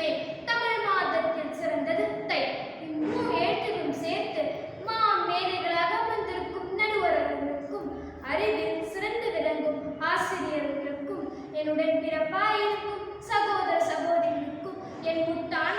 மேல் தமிழ் மாதத்தில் சிறந்தது தை. இம்மும் ஏற்றிலும் சேர்த்து மா மேதைகளாக வந்திருக்கும் நடுவர்களுக்கும் அறிவில் சிறந்து விளங்கும் ஆசிரியர்களுக்கும் என்னுடன் பிறப்பாயிருக்கும் சகோதர சகோதரிகளுக்கும் என் முத்தான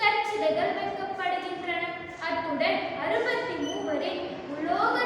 கற்சிலைகள் வைக்கப்படுகின்றன. அத்துடன் அறுபத்தி மூவரில் உலோக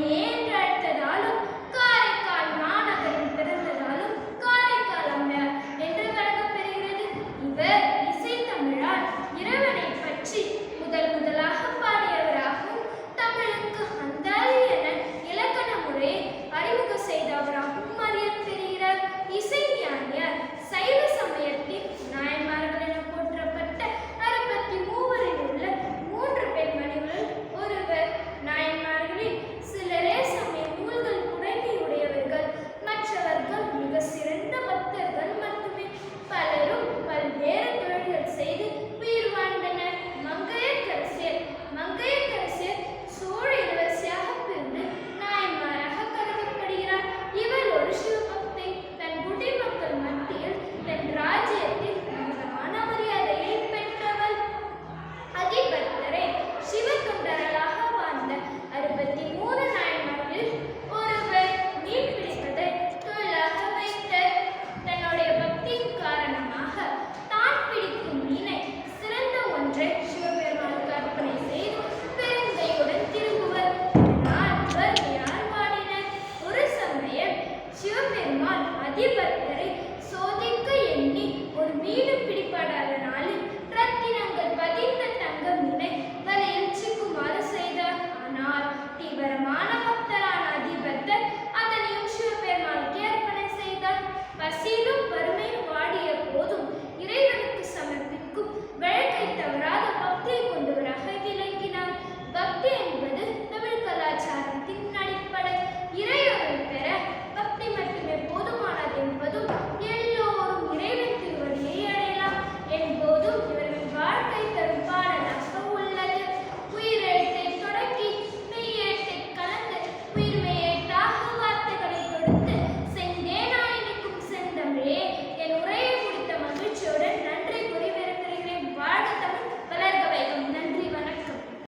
ver.